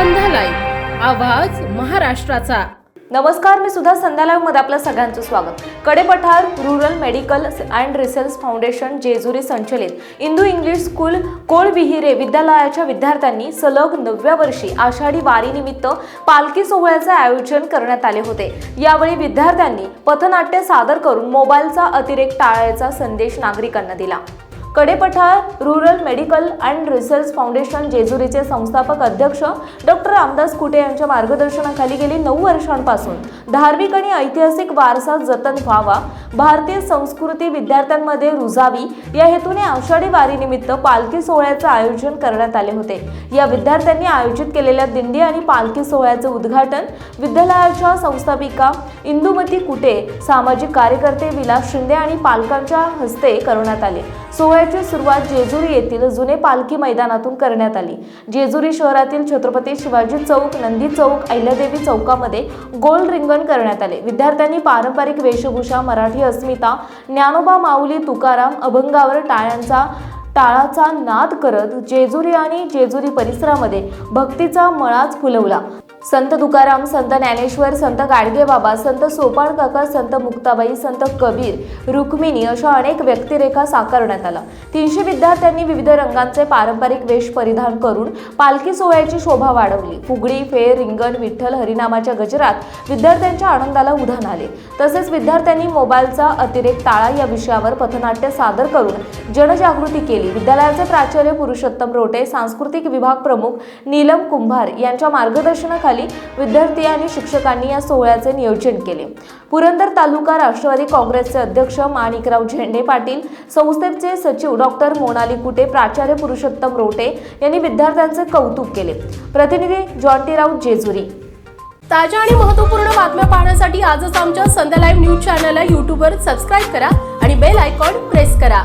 आवाज महाराष्ट्राचा. नमस्कार मी सुद्धा संध्यालामध्ये आपलं सगळ्यांचं स्वागत. Kadepathar rural medical and research foundation Jejuri संचलित इंदू इंग्लिश स्कूल कोळविहिरे विद्यालयाच्या विद्यार्थ्यांनी सलग नवव्या वर्षी आषाढी वारीनिमित्त पालखी सोहळ्याचे आयोजन करण्यात आले होते. यावेळी विद्यार्थ्यांनी पथनाट्य सादर करून मोबाईलचा अतिरेक टाळायचा संदेश नागरिकांना दिला. Kadepathar rural medical and research foundation जेजुरीचे संस्थापक अध्यक्ष डॉक्टर रामदास कुटे यांच्या मार्गदर्शनाखाली गेली नऊ वर्षांपासून. धार्मिक आणि ऐतिहासिक वारसा जतन व्हावा भारतीय संस्कृती विद्यार्थ्यांमध्ये रुजावी या हेतूने आषाढी वारीनिमित्त पालखी सोहळ्याचे आयोजन करण्यात आले होते. या विद्यार्थ्यांनी आयोजित केलेल्या दिंडी आणि पालखी सोहळ्याचे उद्घाटन विद्यालयाच्या संस्थापिका इंदुमती कुटे सामाजिक कार्यकर्ते विलास शिंदे आणि पालकांच्या हस्ते करण्यात आले. सोहळ्या सोहळ्याची सुरुवात जेजुरी येथील जुने पालखी मैदानातून करण्यात आली. जेजुरी शहरातील छत्रपती शिवाजी चौक नंदी चौक अहिल्यादेवी चौकामध्ये गोल रिंगण करण्यात आले. विद्यार्थ्यांनी पारंपरिक वेशभूषा मराठी अस्मिता ज्ञानोबा माऊली तुकाराम अभंगावर टाळ्यांचा टाळाचा नाद करत जेजुरी आणि जेजुरी परिसरामध्ये भक्तीचा मळाच फुलवला. संत तुकाराम संत ज्ञानेश्वर संत गाडगे बाबा संत सोपाळ काका संत मुक्ताबाई संत कबीर रुक्मिणी अशा अनेक व्यक्तिरेखा साकारण्यात आला तीनशे विद्यार्थ्यांनी विविध रंगांचे पारंपरिक वेश परिधान करून पालखी सोहळ्याची शोभा वाढवली. फुगडी फेर रिंगण विठ्ठल हरिनामाच्या गजरात विद्यार्थ्यांच्या आनंदाला उधाण आले. तसेच विद्यार्थ्यांनी मोबाईलचा अतिरेक टाळा या विषयावर पथनाट्य सादर करून जनजागृती केली. विद्यालयाचे प्राचार्य पुरुषोत्तम रोटे सांस्कृतिक विभाग प्रमुख नीलम कुंभार यांच्या मार्गदर्शनाखाली विद्यार्थी आणि शिक्षकांनी या सोहळ्याचे नियोजन केले. पुरंदर तालुका राष्ट्रवादी काँग्रेसचे अध्यक्ष माणिकराव झेंडे पाटील संस्थेचे सचिव डॉक्टर मोनाली कुटे प्राचार्य पुरुषोत्तम रोटे यांनी विद्यार्थ्यांचे कौतुक केले. प्रतिनिधी जॉन्टीराव जेजुरी. ताज्या आणि महत्त्वपूर्ण बातम्या पाहण्यासाठी आजच आमच्या संध्या लाईव्ह न्यूज चॅनलला यूट्यूबवर सबस्क्राईब करा आणि बेल आयकॉन प्रेस करा.